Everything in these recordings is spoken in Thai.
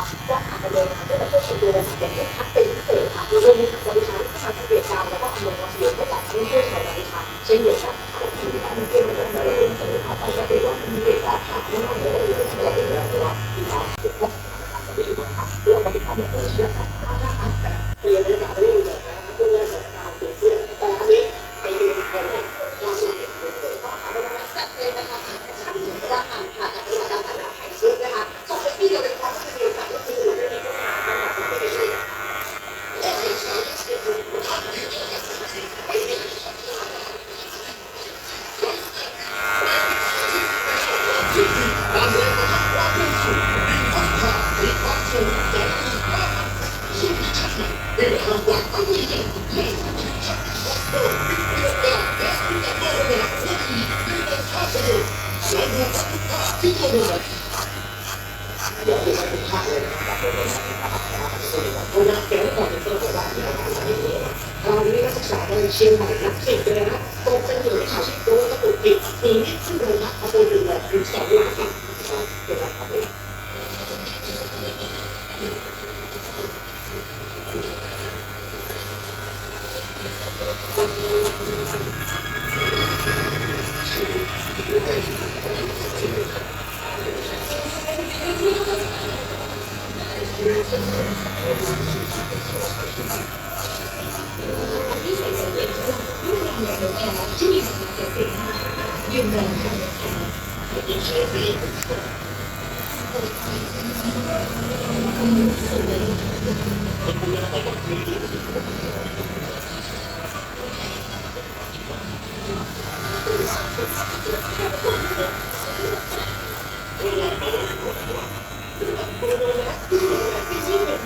นะคะว่อจะเดินทางด้วยประเทศอินโดนีเซียที่คัดเป็นพิเศษค่ะโดยมีบริษัทที่ทำสังเกตการณ์แล้วก็อำนวยความสะดวกให้กับผู้ช่วยชาวบริษัทเช่นเดียวกันค่ะ คราวนี้นักศึกษาในเชียงใหม่นักสิบเลยนะตกเป็นเหยื่อข่าวที่โดนตะกุกติดหนีขึ้นโรงพักเอาไปดูแบบถึงสองล้านบาทเป็น บอ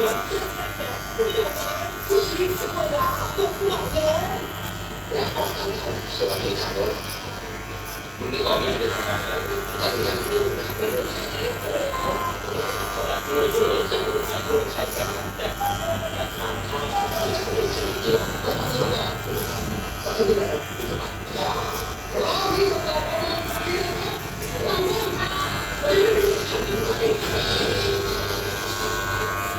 กว่านี่คนเนี่ยเป็นนักศึกษาที่เขาที่สองขอการเชียงใหม่ค่ะดูหลอกคนเลยสี่ครั้งากสองล้านบาทที่วิธีการหลอะก็คื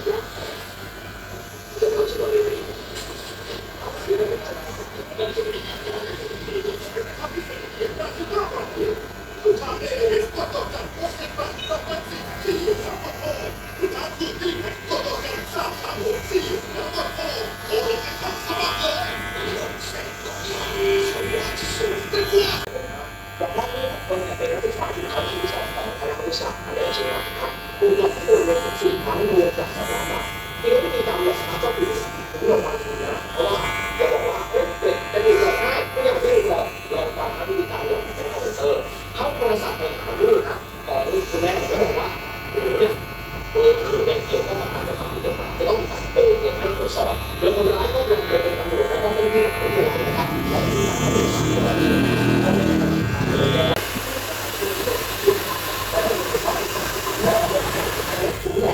อห ลอกมาถึงนะเพราะว่าจ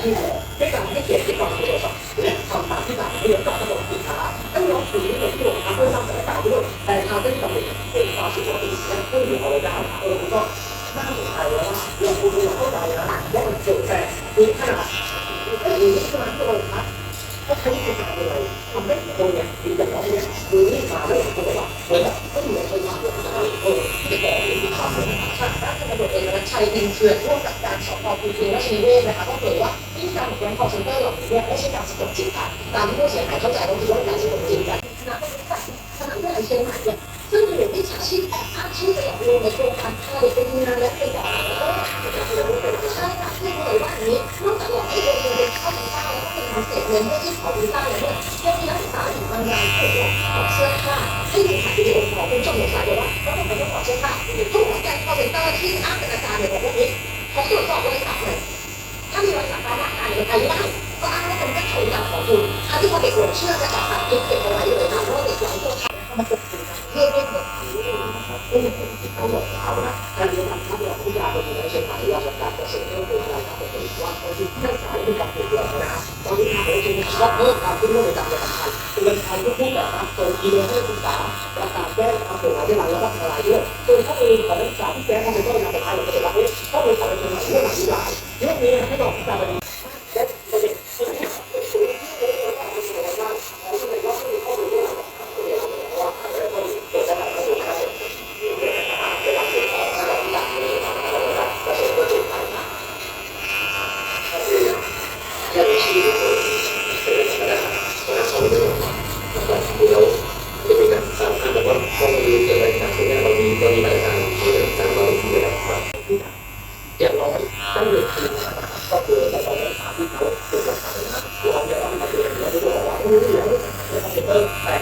ที่แห้วยการให้เกียรติกอนโทรศัพท์และทำตามที่ตามเรียนกับตำรวจสินค้าให้น้องถือเงินที่โรงพักเพื่อสร้างสถานการณ์ด้วยแต่ทางเจ้าหน้าที่เป็นความผิดปกติและผู้อยู่เอาไว้ได้เออก็น่าสนใจแล้วว่าเราคุณเราเข้าใจนะว่ามันเกิดแต่มีขนาดมีขนาดที่โรงพักก็ใช้วิธีการอะไรทำให้คนเนี่ยถึงจะร้องเนี่ยมือนี่มาแล้วเขาบอก ชัยดินเถื่อนร่วมกับการสอบปอคุณคือราชนิเวศนะคะก็เผยว่าวิธีการของแก๊งคอร์เซนเตอร์เหล่านี้เนี่ยไม่ใช่การสะกดจิตค่ะตามที่ผู้เสียหายเข้าใจว่าคือว่าการสะกดจิตกันคณะผู้บริหารคณะผู้บริหารเชียงใหม่เนี่ยซึ่งมีวิชาชีพแอบอ้างชื่อไปหลอกลวงในโครงการฆ่าเด็กเป็นงานและ เป็นการเสพเงินเพื่อที่ขอวีซ่าแล้วเนี่ยยังมีนักศึกษาอีกบางรายที่หลอกขอเสื้อผ้าให้ดูถ่ายวิดีโอขอคุณชมสงสัยว่าว่าทำไมต้องขอเสื้อผ้าผู้ของแก๊งคอร์เซนเตอร์ที่อ้างเป็นอาจารย์เนี่ยบอกว่านี้ขอตรวจสอบบริษัทหน่อยไม่ได้ก็อ้างว่าเป็นเงื่อนไขในการขอทุนอันที่พอเด็กหลงเชื่อจะจับตัดคลิปเก็บเอาไว้เลยค่ะเพราะว่าเด็กหลายคนทำมันตกถึงกันเพื่อเรียกเงินไม่มีคนติดเขาหรอกเอานะ ตอนนี้ทางเราจึงชอบเพิ่มควารขึ้นเรื่องในการเรียนสำคัญเตือนใครทุกผู้แบบนะส่งอีเมลให้คุณสาประกาศแจ้งความเสียหายที่หลังแล้วก็ทลายด้วยโดยถ้าเองของนักศึกษาที่แจ้งความเป็นต้นนำไปขายหรือเป็นรับเองก็เป็นของเป็นเรื่องหลักหลายเรื่องนี้ให้บอกการบันและประเด็น อย่างน้อยต้องหยุดคิดก็คือแต่ตอนนี้ที่เขาเป็นหลักฐานนะเราจะต้องมาดูกันว่าที่บอกว่า ไม่ได้แล้วไม่ต้องเป็นเออแต่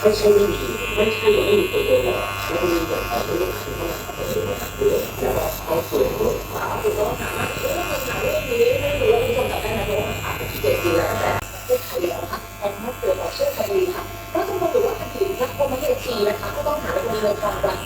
ไม่ใช่ไม่มีไม่ใช่ไม่มีตัวเดียวแล้วมันมีแบบของ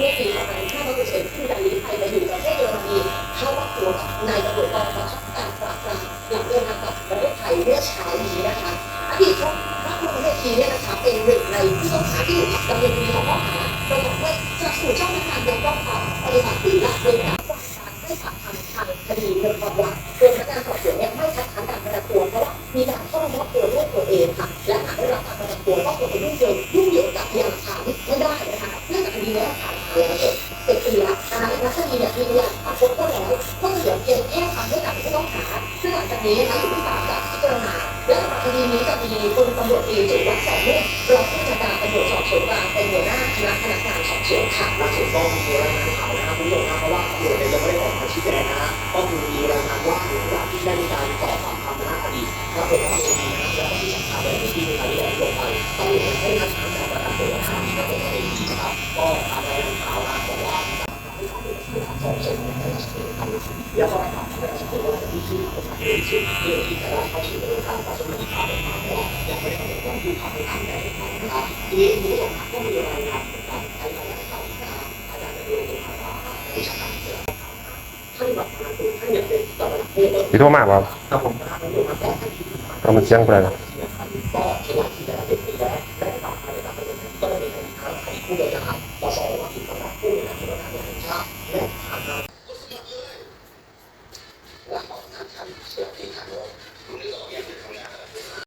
เมื่อปี2555ที่ดันลีไทยไปอยู่ประเทศเยอรมนีเข้ามอบตัวกับนายตำรวจกองบังคับการปราบปรามหลังเดินทางกลับประเทศไทยเมื่อเช้านี้นะคะอดีตพระพุทธเทพีเนี่ยนะคะเป็นหนึ่งในผู้ต้องหาที่ถูกดำเนินคดีของข้อหาประกอบด้วยสนับสนุนเจ้าพนักงานยักยอกทรัพย์ปฏิบัติดีละเว้นการวางการให้ปากคำทางคดีเงินความลับโดยพนักงานสอบสวนเนี่ยไม่คัดค้านการประกันตัวเพราะว่ามีการเข้ามอบตัวด้วยตัวเองค่ะและหากได้รับการประกันตัวก็ควรจะยุ่งเหยิง นี้นะคะผู้ศาลจะพิจารณาและสำหรับคดีนี้จะมีพลตำรวจตรีจุวัฒน์แสงเมรองผู้บัญชาการตำรวจสอบสวนกลางเป็นหัวหน้าคณะพนักงานสอบสวนค่ะล่าสุดก็มีรายงานข่าวนะครับคุณผู้ชมนะเพราะว่าตำรวจเนี่ยยังไม่ได้ออกมาชี้แจงนะก็คือมีรายงานว่าหลังจากที่ได้มีการสอบปากคำนะคดีถ้าเกิดว่าเป็นคดีนะแล้วก็ที่สำคัญเลยที่มีการที่ออกลงไปตำรวจได้คัดค้านการประกันตัวทางที่เป็นคดีนะครับก็ตามรายงานข่าวนะบอกว่าการให้ข้อมูลสอบสวนในการสอบสวนแล้วก็ ชื่อของผู้ที่ชื่อเรื่อ